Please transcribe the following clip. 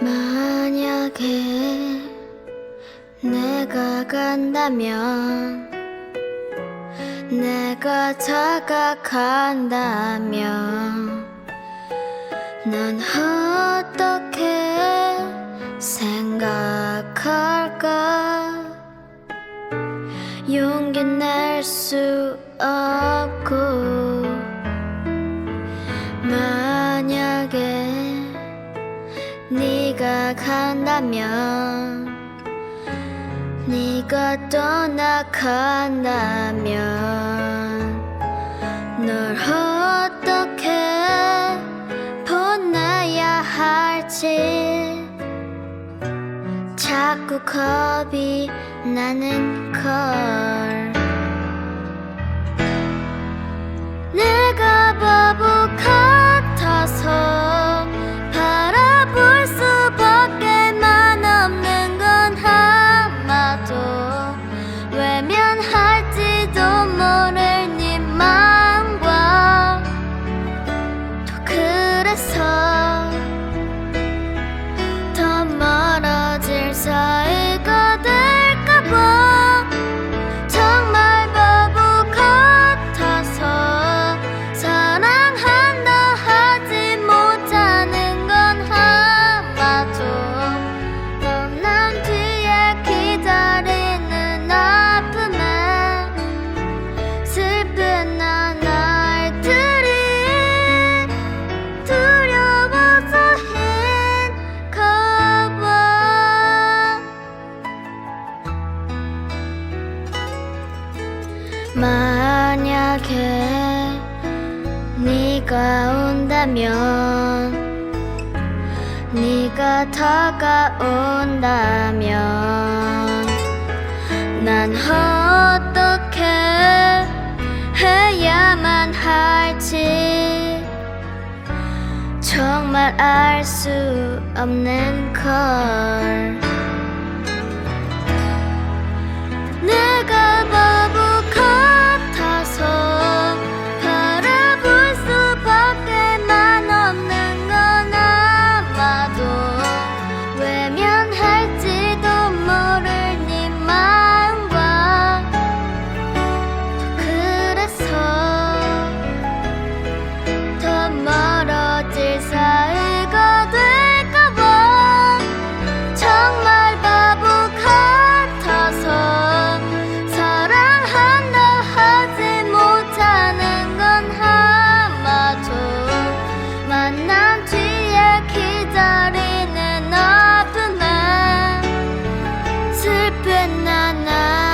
만약에 내가 간다면 내가 자각한다면 난 어떻게 생각할까 용기 낼 수 없 고만. 네가 간다면 네가 떠나간다면 널 어떻게 보내야 할지. 자꾸 겁이 나는 걸 만약에 네가 온다면 네가 다가온다면 난 어떻게 해야만 할지 정말 알 수 없는 걸 banana